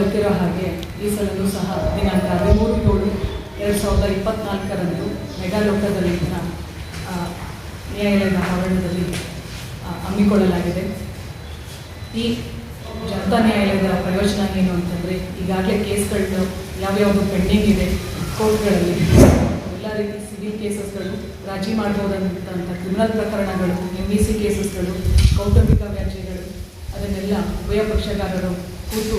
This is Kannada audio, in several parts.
ಗೊತ್ತಿರೋ ಹಾಗೆ ಈ ಸಲವೂ ಸಹ ದಿನಾಂಕ ಹದಿಮೂರು ಏಳು ಎರಡು ಸಾವಿರದ ಇಪ್ಪತ್ನಾಲ್ಕರಂದು ಮೆಗಾಲೋಕದಲ್ಲಿನ ನ್ಯಾಯಾಲಯದ ಆವರಣದಲ್ಲಿ ಹಮ್ಮಿಕೊಳ್ಳಲಾಗಿದೆ. ಈ ಜನತಾ ನ್ಯಾಯಾಲಯದ ಪ್ರಯೋಜನ ಏನು ಅಂತಂದರೆ, ಈಗಾಗಲೇ ಕೇಸ್ಗಳು ಯಾವ್ಯಾವುದು ಪೆಂಡಿಂಗ್ ಇದೆ ಕೋರ್ಟ್ಗಳಲ್ಲಿ. ಎಲ್ಲ ರೀತಿ ಸಿವಿಲ್ ಕೇಸಸ್ಗಳು ರಾಜಿ ಮಾಡ್ಬೋದಂತ ಕ್ರಿಮಿನಲ್ ಪ್ರಕರಣಗಳು ಎಂ ಇ ಸಿ ಕೇಸಸ್ಗಳು, ಕೌಟುಂಬಿಕ ವ್ಯಾಜ್ಯಗಳು, ಅದನ್ನೆಲ್ಲ ಉಭಯ ಪಕ್ಷಗಾರರು ಕೂತು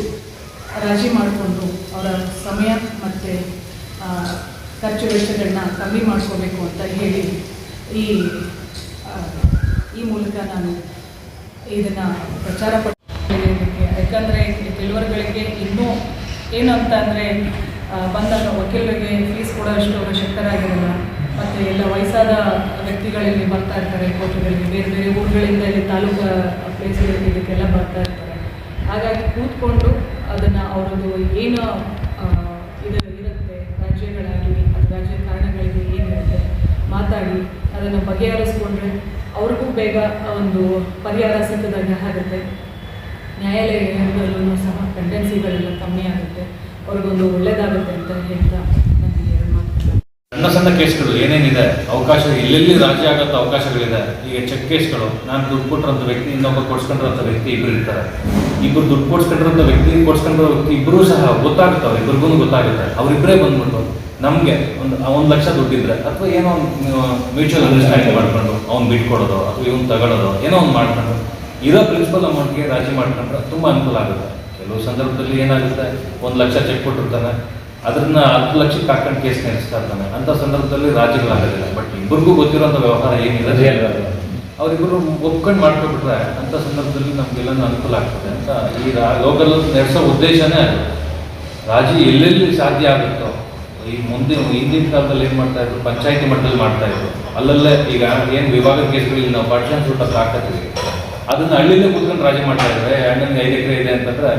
ರಾಜಿ ಮಾಡಿಕೊಂಡು ಅವರ ಸಮಯ ಮತ್ತು ಖರ್ಚು ವೆಚ್ಚಗಳನ್ನ ಕಮ್ಮಿ ಮಾಡ್ಕೋಬೇಕು ಅಂತ ಹೇಳಿ ಈ ಈ ಮೂಲಕ ನಾನು ಇದನ್ನು ಪ್ರಚಾರ ಪಡಿಸೋದಕ್ಕೆ ಯಾಕಂದರೆ ಕೆಲವರುಗಳಿಗೆ ಇನ್ನೂ ಏನು ಅಂತ ಅಂದರೆ ಬಂದಾಗ ವಕೀಲರಿಗೆ ಫೀಸ್ ಕೂಡ ಅಷ್ಟು ಶಕ್ತರಾಗಿರಲ್ಲ ಮತ್ತು ಎಲ್ಲ ವಯಸ್ಸಾದ ವ್ಯಕ್ತಿಗಳಲ್ಲಿ ಬರ್ತಾ ಇರ್ತಾರೆ ಕೋರ್ಟ್ಗಳಿಗೆ ಬೇರೆ ಬೇರೆ ಊರುಗಳಿಂದ ಇಲ್ಲಿ ತಾಲೂಕು ಪ್ಲೇಸ್ಗಳಲ್ಲಿ ಇದಕ್ಕೆಲ್ಲ ಬರ್ತಾ ಇರ್ತಾರೆ. ಹಾಗಾಗಿ ಕೂತ್ಕೊಂಡು ಅದನ್ನು ಅವರದ್ದು ಏನು ಇದು ಇರುತ್ತೆ ರಾಜ್ಯಗಳಾಗಲಿ ಅದು ರಾಜ್ಯ ಕಾರಣಗಳಿಗೆ ಏನಿರುತ್ತೆ ಮಾತಾಡಿ, ಅದನ್ನು ಬಗೆಹರಿಸ್ಕೊಂಡ್ರೆ ಅವ್ರಿಗೂ ಬೇಗ ಒಂದು ಪರಿಹಾರ ಸಿಕ್ಕದಂಗೆ ಆಗುತ್ತೆ. ನ್ಯಾಯಾಲಯಗಳಲ್ಲೂ ಸಹ ಟೆಂಡೆನ್ಸಿಗಳೆಲ್ಲ ಕಮ್ಮಿ ಆಗುತ್ತೆ. ಅವ್ರಿಗೊಂದು ಒಳ್ಳೆಯದಾಗುತ್ತೆ ಅಂತ ಹೇಳ್ತಾ ಸಣ್ಣ ಕೇಸ್ಗಳು ಏನೇನಿದೆ, ಅವಕಾಶ ಎಲ್ಲೆಲ್ಲಿ ರಾಜಿ ಆಗೋ ಅವಕಾಶಗಳಿದೆ, ಈಗ ಚೆಕ್ ಕೇಸ್ಗಳು, ನಾನು ದುಡ್ಡು ಕೊಟ್ಟಿರೋಂಥ ವ್ಯಕ್ತಿ, ಇನ್ನೊಬ್ಬ ಕೊಡ್ಸ್ಕೊಂಡಿರೋಂಥ ವ್ಯಕ್ತಿ ಇಬ್ಬರು ಇರ್ತಾರೆ. ಇಬ್ಬರು ದುಡ್ಡು ಕೊಡ್ಸ್ಕೊಂಡಿರೋಂಥ ವ್ಯಕ್ತಿ, ಕೊಡ್ಸ್ಕೊಂಡಿರೋ ವ್ಯಕ್ತಿ ಇಬ್ಬರೂ ಸಹ ಗೊತ್ತಾಗುತ್ತವೆ ಇಬ್ಬರಿಗೂ ಗೊತ್ತಾಗುತ್ತೆ. ಅವರಿಬ್ಬರೇ ಬಂದ್ಬಿಟ್ಟು ನಮಗೆ ಒಂದು ಒಂದು ಲಕ್ಷ ದುಡ್ಡಿದ್ರೆ ಅಥವಾ ಏನೋ ಒಂದು ಮ್ಯೂಚುವಲ್ ಅಂಡರ್ಸ್ಟ್ಯಾಂಡಿಂಗ್ ಮಾಡ್ಕೊಂಡು ಅವ್ನು ಬಿಟ್ಕೊಡೋದು ಅಥವಾ ಇವ್ನು ತಗೊಳ್ಳೋದು ಏನೋ ಒಂದು ಮಾಡ್ಕೊಂಡು ಇರೋ ಪ್ರಿನ್ಸಿಪಲ್ ಅಮೌಂಟ್ಗೆ ರಾಜಿ ಮಾಡ್ಕೊಂಡ್ರೆ ತುಂಬ ಅನುಕೂಲ ಆಗುತ್ತೆ. ಕೆಲವು ಸಂದರ್ಭದಲ್ಲಿ ಏನಾಗುತ್ತೆ, ಒಂದು ಲಕ್ಷ ಚೆಕ್ ಕೊಟ್ಟಿರ್ತಾನೆ ಅದನ್ನ ಹತ್ತು ಲಕ್ಷಕ್ಕೆ ಹಾಕೊಂಡು ಕೇಸ್ ನಡೆಸ್ತಾ ಇರ್ತಾನೆ. ಅಂತ ಸಂದರ್ಭದಲ್ಲಿ ರಾಜ್ಯಗಳಾಗೋದಿಲ್ಲ ಬಟ್ ಇಬ್ಬರಿಗೂ ಗೊತ್ತಿರೋಂಥ ವ್ಯವಹಾರ ಏನಿದೆ ಅವರಿಬ್ಬರು ಒಪ್ಕೊಂಡು ಮಾಡ್ಕೊಬಿಟ್ರೆ ಅಂತ ಸಂದರ್ಭದಲ್ಲಿ ನಮಗೆಲ್ಲ ಅನುಕೂಲ ಆಗ್ತದೆ ಅಂತ ಈ ಲೋಕಲ್ ನಡೆಸೋ ಉದ್ದೇಶನೇ ರಾಜಿ ಎಲ್ಲೆಲ್ಲಿ ಸಾಧ್ಯ ಆಗುತ್ತೋ, ಈ ಮುಂದೆ ಹಿಂದಿನ ಕಾಲದಲ್ಲಿ ಏನು ಮಾಡ್ತಾ ಇದ್ರು? ಪಂಚಾಯತಿ ಮಟ್ಟದಲ್ಲಿ ಮಾಡ್ತಾ ಇದ್ರು. ಅಲ್ಲಲ್ಲೇ ಈಗ ಏನು ವಿಭಾಗ ಕೇಸ್ಗಳಲ್ಲಿ ನಾವು ಪಾರ್ಟಿಷನ್ ಸೂಟ್ ಹಾಕತ್ತೀವಿ. ಅದನ್ನ ಹಳ್ಳಿಲೇ ಕೂತ್ಕೊಂಡು ರಾಜಿ ಮಾಡ್ತಾ ಇದ್ದಾರೆ ಅಣ್ಣನಿಗೆ ಐದು ಎಕರೆ ಅಂತಂದ್ರೆ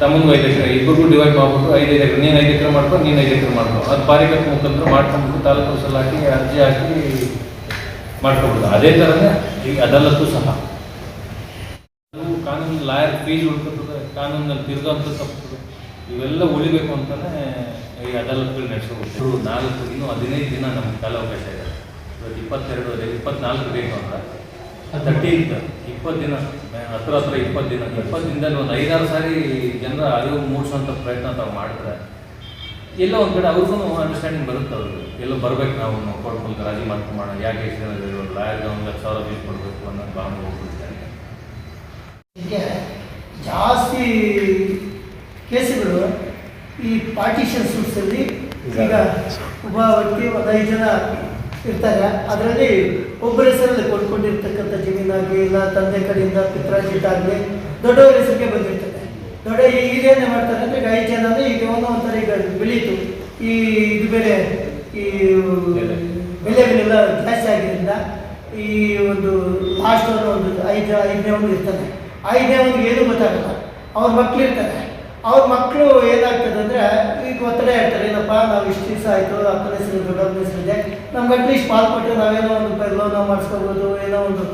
ತಮ್ಮನ್ನು ಐದು ಎಕರೆ ಇಬ್ಬರಿಗೂ ಡಿವೈಡ್ ಮಾಡ್ಬಿಟ್ಟು ಐದು ಐದು ಎಕರೆ, ನೀನು ಐದು ಎಕರೆ ಮಾಡ್ಕೊಂಡು ನೀನು ಐದು ಎಕರೆ ಮಾಡ್ಕೊ. ಅದು ಪಾರಿಕತ್ ಮುಖಾಂತರ ಮಾಡ್ಕೊಂಡ್ಬಿಟ್ಟು ತಾಲೂಕು ಸಲ ಹಾಕಿ ಅರ್ಜಿ ಹಾಕಿ ಮಾಡ್ಕೊಬಿಡೋದು ಅದೇ ಥರನೇ ಈಗ ಅದಲ್ಲದ್ದು ಸಹ. ಅದು ಕಾನೂನು ಲಾಯರ್ ಫೀಸ್ ಉಳ್ಕೊತದೆ ಕಾನೂನಲ್ಲಿ ತಿರ್ಗಂತ ತಪ್ಪು ಇವೆಲ್ಲ ಉಳಿಬೇಕು ಅಂತಲೇ ಈ ಅದಾಲತ್ಗಳು ನಡೆಸ್ಕೊಬೇಕು ನಾಲ್ಕು ಇನ್ನೂ ಹದಿನೈದು ದಿನ ನಮ್ಗೆ ಕಾಲಾವಕಾಶ ಇದೆ. ಇವತ್ತು ಇಪ್ಪತ್ತೆರಡು ಇಪ್ಪತ್ನಾಲ್ಕು ಬೇಕು ಅಂದ್ರೆ ತರ್ಟೀನ್ತ್ ಇಪ್ಪತ್ತು ದಿನ ಹತ್ರ ಹತ್ರ ಇಪ್ಪತ್ತು ದಿನ. ಇಪ್ಪತ್ತು ದಿನದಲ್ಲಿ ಒಂದು ಐದಾರು ಸಾರಿ ಜನರ ಅರಿವು ಮೂಡಿಸುವಂಥ ಪ್ರಯತ್ನ ತಾವು ಮಾಡ್ತಾರೆ ಎಲ್ಲ ಒಂದು ಕಡೆ ಅವ್ರಿಗೂ ಅಂಡರ್ಸ್ಟ್ಯಾಂಡಿಂಗ್ ಬರುತ್ತೆ ಅವ್ರಿಗೆ. ಎಲ್ಲೋ ಬರಬೇಕು ನಾವು ಕೋರ್ಟ್ ಮೂಲಕ ರಾಜಿ ಮಾಡ್ಕೊಂಬೋಣ ಯಾಕೆ ಎಷ್ಟು ಜನ ಲಾಯರ್ಗೆ ಒಂದು ಲಕ್ಷ ಸಾವಿರ ಫೀಸ್ ಕೊಡಬೇಕು ಅನ್ನೋ ಭಾವನೆ ಹೋಗ್ಬಿಡ್ತಾರೆ ಹೀಗೆ ಜಾಸ್ತಿ ಕೇಸುಗಳು ಈ ಪಾರ್ಟಿಷನ್ ಸೂಟ್ಸಲ್ಲಿ ಈಗ ಒಬ್ಬ ವ್ಯಕ್ತಿ ಒಂದು ಐದು ಜನ ಇರ್ತಾರೆ ಅದರಲ್ಲಿ ಒಬ್ಬರ ಹೆಸರಲ್ಲಿ ಕೊಟ್ಕೊಂಡಿರ್ತಕ್ಕಂಥ ಜಮೀನಾಗಲಿ ಇಲ್ಲ, ತಂದೆ ಕಡೆಯಿಂದ ಪಿತ್ರಾಜಿಟ್ಟಾಗಲಿ ದೊಡ್ಡವರ ಹೆಸರಿಗೆ ಬಂದಿರ್ತದೆ. ದೊಡ್ಡ ಈಗೇನೇ ಮಾಡ್ತಾರೆ ಅಂದರೆ ಗಾಯಿ ಜನ ಅಂದರೆ ಈಗ ಒಂದೊಂದು ಒಂಥರ ಈಗ ಬೆಳೀತು. ಈ ಇದು ಬೇರೆ, ಈ ಬೆಲೆಗಳೆಲ್ಲ ಜಾಸ್ತಿ ಆಗಿದ್ದರಿಂದ ಈ ಒಂದು ಲಾಸ್ಟ್ ಒಂದು ಐದು, ಐದನೇ ಒಂದು ಇರ್ತಾನೆ ಐದನೇ ಒಂದು ಏನು ಗೊತ್ತಾಗಲ್ಲ. ಅವ್ರ ಮಕ್ಕಳು ಇರ್ತಾರೆ ಅವ್ರ ಮಕ್ಕಳು ಏನಾಗ್ತದೆ ಅಂದರೆ, ಈಗ ಒತ್ತಡ ಇರ್ತಾರೆ ಏನಪ್ಪ, ನಾವು ಇಷ್ಟು ದಿವಸ ಆಯಿತು ಅಪ್ಪನ ಹೆಸರು ದೊಡ್ಡಪ್ಪನ ಹೆಸರಿದೆ ನಮ್ಗೆ ಅಟ್ಲೀಸ್ಟ್ ಪಾಲ್ ಕೊಟ್ಟು ನಾವೇನೋ ಒಂದು ಲೋನ ಮಾಡಿಸ್ಕೋಬೋದು, ಏನೋ ಒಂದು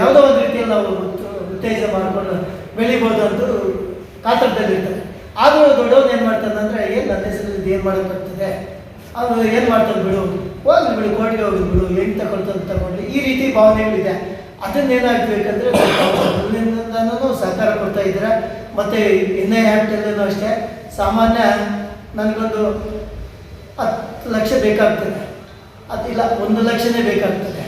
ಯಾವುದೋ ಒಂದು ರೀತಿಯಲ್ಲಿ ನಾವು ಉತ್- ಉತ್ತೇಜ ಮಾಡಿಕೊಂಡು ಬೆಳಿಬೋದು ಅಂತ ಕಾತರದಲ್ಲಿ ಇರ್ತಾರೆ. ಆದರೂ ದೊಡ್ಡವನು ಏನು ಮಾಡ್ತಾನೆ ಅಂದರೆ ಏನು ನನ್ನ ಹೆಸರಲ್ಲಿ ಏನು ಮಾಡೋಕ್ಕಾಗ್ತದೆ ಅವನು ಏನು ಮಾಡ್ತಾನೆ ಬಿಡು? ಹೋಗ್ಲಿ ಬಿಡು, ಕೋರ್ಟ್ಗೆ ಹೋಗಿ ಬಿಡು ಹೆಂಗೆ ತಗೊಳ್ತಾನೆ ತಗೊಂಡು ಈ ರೀತಿ ಭಾವನೆಗಳಿದೆ. ಅದನ್ನೇನಾಗಬೇಕಂದ್ರೆ ಸಹಕಾರ ಕೊಡ್ತಾ ಇದ್ದೀರಾ? ಮತ್ತು ಇನ್ನೇ ಐ ಅಷ್ಟೇ, ಸಾಮಾನ್ಯ ನನಗೊಂದು ಹತ್ತು ಲಕ್ಷ ಬೇಕಾಗ್ತದೆ. ಅದಿಲ್ಲ, ಒಂದು ಲಕ್ಷನೇ ಬೇಕಾಗ್ತದೆ.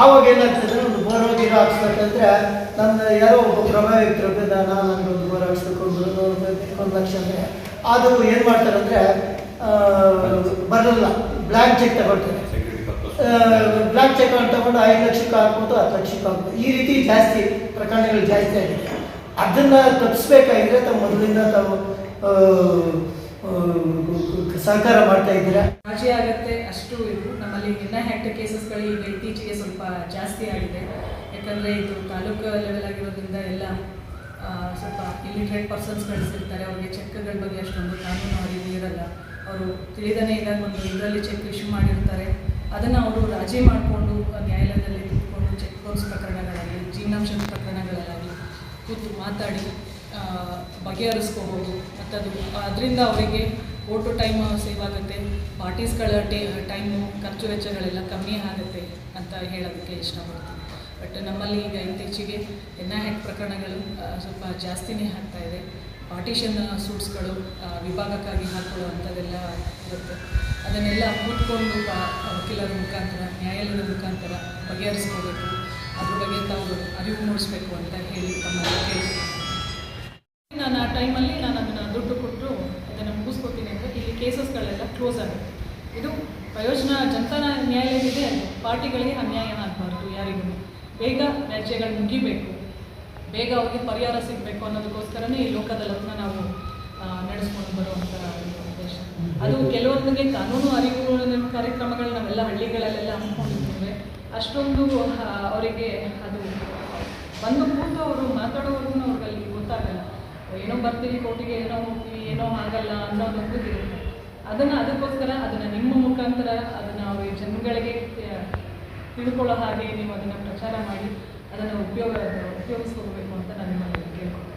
ಆವಾಗ ಏನಾಗ್ತದೆ, ಒಂದು ಬೋರ್ ಹೋಗಿರೋ ಹಾಕ್ಸ್ಬೇಕಂದ್ರೆ ನನ್ನ ಯಾರೋ ಒಬ್ಬ ಪ್ರಭಾವಿತರು ನಾನು ನನಗೊಂದು ಬೋರ್ ಹಾಕ್ಸ್ಬೇಕು, ಒಂದು ಒಂದು ಲಕ್ಷ ಅಂದರೆ ಅದು ಏನು ಮಾಡ್ತಾರೆ ಅಂದರೆ ಬರಲ್ಲ ಬ್ಲ್ಯಾಂಕ್ ಚೆಕ್ ತಗೊಳ್ತಾರೆ. ಬ್ಲ್ಯಾಕ್ ಚೆಕ್ ಅಂತ ತಗೊಂಡು ಐದು ಲಕ್ಷಕ್ಕೆ ಹಾಕ್ಬೋದು ಹತ್ತು ಲಕ್ಷಕ್ಕೆ ಹಾಕ್ಬೋದು ಈ ರೀತಿ ಜಾಸ್ತಿ ಪ್ರಕರಣಗಳು ಜಾಸ್ತಿ ಆಗಿದೆ. ಅದನ್ನು ತಪ್ಪಿಸ್ಬೇಕಾಗಿದ್ರೆ ತಮ್ಮ ಮೊದಲಿಂದ ತಾವು ಸಹಕಾರ ಮಾಡ್ತಾ ಇದ್ದೀರಾ? ರಾಜಿ ಆಗತ್ತೆ, ಅಷ್ಟು ಇದು. ನಮ್ಮಲ್ಲಿ ಇನ್ನ ಹೆಟ್ಟ ಕೇಸಸ್ಗಳು ಈಗ ಇತ್ತೀಚೆಗೆ ಸ್ವಲ್ಪ ಜಾಸ್ತಿ ಆಗಿದೆ. ಯಾಕಂದರೆ ಇದು ತಾಲೂಕು ಲೆವೆಲ್ ಆಗಿರೋದ್ರಿಂದ ಎಲ್ಲ ಸ್ವಲ್ಪ ಇಲಿಟ್ರೇಟ್ ಪರ್ಸನ್ಸ್ ಕಳಿಸಿರ್ತಾರೆ ಅವ್ರಿಗೆ ಚೆಕ್ಗಳ ಬಗ್ಗೆ ಅಷ್ಟೊಂದು ಕಾನೂನು ಅರಿವು ಇರಲ್ಲ. ಅವರು ತಿಳಿದನೇ ಇದ್ದಾಗ ಒಂದು ಇದರಲ್ಲಿ ಚೆಕ್ ಇಶ್ಯೂ ಮಾಡಿರ್ತಾರೆ. ಅದನ್ನು ಅವರು ರಾಜಿ ಮಾಡಿಕೊಂಡು ನ್ಯಾಯಾಲಯದಲ್ಲಿ ಕೂತ್ಕೊಂಡು ಚೆಕ್ ಬೌನ್ಸ್ ಪ್ರಕರಣಗಳಲ್ಲಿ ಜೀವನಾಂಶದ ಪ್ರಕರಣಗಳಾಗಲಿ ಕೂತು ಮಾತಾಡಿ ಬಗೆಹರಿಸ್ಕೋಬೋದು. ಮತ್ತು ಅದು ಅದರಿಂದ ಅವರಿಗೆ ಓಟು ಟೈಮ್ ಸೇವ್ ಆಗುತ್ತೆ ಪಾರ್ಟೀಸ್ಗಳ ಟೇ ಟೈಮು ಖರ್ಚು ವೆಚ್ಚಗಳೆಲ್ಲ ಕಮ್ಮಿ ಆಗುತ್ತೆ ಅಂತ ಹೇಳೋದಕ್ಕೆ ಇಷ್ಟಪಡ್ತೀನಿ. ಬಟ್ ನಮ್ಮಲ್ಲಿ ಈಗ ಇತ್ತೀಚೆಗೆ ಎನ್ ಐ ಪ್ರಕರಣಗಳು ಸ್ವಲ್ಪ ಜಾಸ್ತಿನೇ ಆಗ್ತಾಯಿದೆ ಪಾರ್ಟಿಷನ್ ಸೂಟ್ಸ್ಗಳು ವಿಭಾಗಕ್ಕಾಗಿ ಹಾಕೊಳ್ಳೋ ಅಂಥದ್ದೆಲ್ಲ ಇರುತ್ತೆ. ಅದನ್ನೆಲ್ಲ ಕೂತ್ಕೊಂಡು ವಕೀಲರ ಮುಖಾಂತರ, ನ್ಯಾಯಾಲಯದ ಮುಖಾಂತರ ಬಗೆಹರಿಸ್ಕೋಬೇಕು. ಅದ್ರ ಬಗ್ಗೆ ತಾವು ಅರಿವು ಮೂಡಿಸ್ಬೇಕು ಅಂತ ಹೇಳಿ ಕೇಳ್ತೀನಿ. ನಾನು ಆ ಟೈಮಲ್ಲಿ ನಾನು ಅದನ್ನು ದುಡ್ಡು ಕೊಟ್ಟು ಅದನ್ನು ಮುಗಿಸ್ಕೊತೀನಿ ಅಂದರೆ ಇಲ್ಲಿ ಕೇಸಸ್ಗಳೆಲ್ಲ ಕ್ಲೋಸ್ ಆಗುತ್ತೆ. ಇದು ಪ್ರಯೋಜನ ಜನತಾ ನ್ಯಾಯಾಲಯವಿದೆ ಪಾರ್ಟಿಗಳಿಗೆ ಅನ್ಯಾಯ ಆಗಬಾರ್ದು ಯಾರಿಗೂ. ಬೇಗ ವ್ಯಾಜ್ಯಗಳು ಮುಗಿಬೇಕು. ಬೇಗ ಅವ್ರಿಗೆ ಪರಿಹಾರ ಸಿಗಬೇಕು ಅನ್ನೋದಕ್ಕೋಸ್ಕರನೇ ಈ ಲೋಕದಲ್ಲತ್ನ ನಾವು ನಡೆಸ್ಕೊಂಡು ಬರುವಂಥ ಒಂದು ಉದ್ದೇಶ. ಅದು ಕೆಲವೊಂದಿಗೆ ಕಾನೂನು ಅರಿವು ಕಾರ್ಯಕ್ರಮಗಳು ನಾವೆಲ್ಲ ಹಳ್ಳಿಗಳಲ್ಲೆಲ್ಲ ಹಮ್ಮಿಕೊಂಡಿದ್ದೇವೆ ಅಷ್ಟೊಂದು ಅವರಿಗೆ ಅದು ಬಂದು ಕೂತು ಅವರು ಮಾತಾಡೋವರೆಗೂ ಅವ್ರಿಗೆ ಅಲ್ಲಿ ಗೊತ್ತಾಗಲ್ಲ. ಏನೋ ಬರ್ತೀವಿ ಕೋರ್ಟಿಗೆ ಏನೋ ಹೋಗ್ತೀವಿ ಏನೋ ಆಗಲ್ಲ ಅನ್ನೋದೊಂದು ಇರುತ್ತೆ. ಅದನ್ನು ಅದಕ್ಕೋಸ್ಕರ ಅದನ್ನು ನಿಮ್ಮ ಮುಖಾಂತರ ಅದನ್ನು ಅವ್ರಿಗೆ ಜನಗಳಿಗೆ ತಿಳ್ಕೊಳ್ಳೋ ಹಾಗೆ ನೀವು ಅದನ್ನು ಪ್ರಚಾರ ಮಾಡಿ ಅದನ್ನು ಉಪಯೋಗ ಉಪಯೋಗಿಸ್ಕೋಬೇಕು ಅಂತ ನಾನು ನಿಮ್ಮಲ್ಲಿ ಕೇಳ್ಕೊತೀನಿ